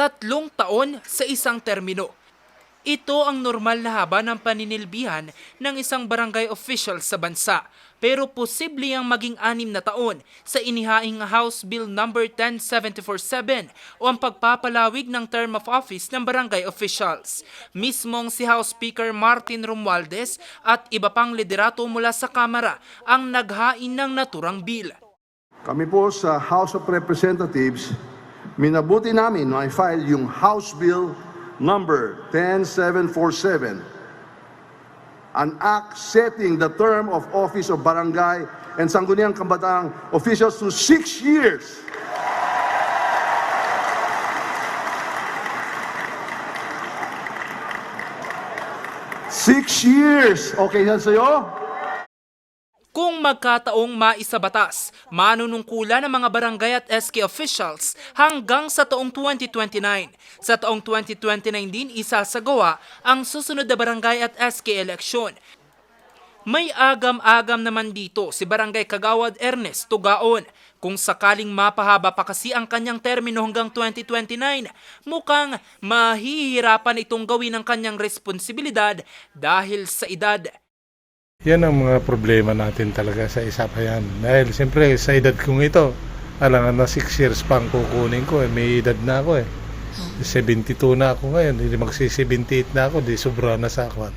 tatlong taon sa isang termino. Ito ang normal na haba ng paninilbihan ng isang barangay official sa bansa. Pero posible ang maging anim na taon sa inihaing House Bill No. 10747 o ang pagpapalawig ng term of office ng barangay officials. Mismong si House Speaker Martin Romualdez at iba pang liderato mula sa Kamara ang naghain ng naturang bill. Kami po sa House of Representatives, minabuti namin na i-file yung House Bill number 10747, an act setting the term of office of barangay and sangguniang kabataan officials to six years. Six years! Okay yan sa'yo? Kung magkataong maisabatas, manunungkulan ng mga barangay at SK officials hanggang sa taong 2029. Sa taong 2029 din isasagawa ang susunod na barangay at SK eleksyon. May agam-agam naman dito si Barangay Kagawad Ernest Tugaon. Kung sakaling mapahaba pa kasi ang kanyang termino hanggang 2029, mukhang mahihirapan itong gawin ang kanyang responsibilidad dahil sa edad. Yan ang mga problema natin talaga sa isapayan. Dahil siyempre sa edad kong ito, alangan na 6 years pa ang kukunin ko. Eh. May edad na ako eh. 72 na ako ngayon. Hindi magsi-78 na ako. Di sobra na sa akin.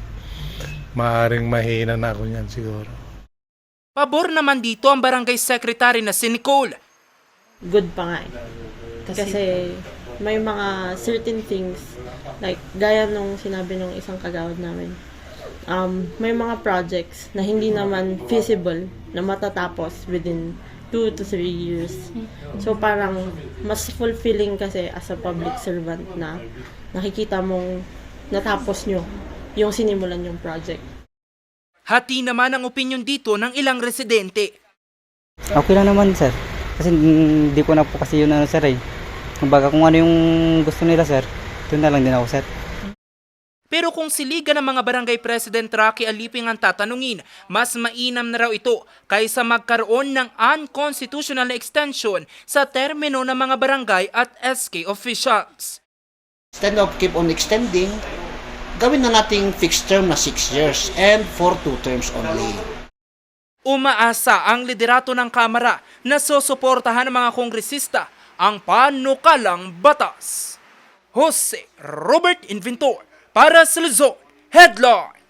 Maaring mahina na ako niyan siguro. Pabor naman dito ang barangay secretary na si Nicole. good pa nga eh. Kasi, may mga certain things, like gaya nung sinabi nung isang kagawad namin, um, may mga projects na hindi naman feasible na matatapos within 2 to 3 years. So parang mas fulfilling kasi as a public servant na nakikita mong natapos nyo yung sinimulan yung project. Hati naman ang opinion dito ng ilang residente. Okay lang naman, sir. Kasi hindi ko na po kasi yun ano, sir eh. Kumbaga kung ano yung gusto nila, sir, doon na lang din ako, sir. Pero kung siligan ng mga barangay president Rocky Aliping ang tatanungin, mas mainam na raw ito kaysa magkaroon ng unconstitutional na extension sa termino ng mga barangay at SK officials. Instead of keep on extending, gawin na nating fixed term na 6 years and for 2 terms only. Umaasa ang liderato ng Kamara na susuportahan ng mga kongresista ang panukalang batas. Jose Robert Inventor para sa Luzon Headline.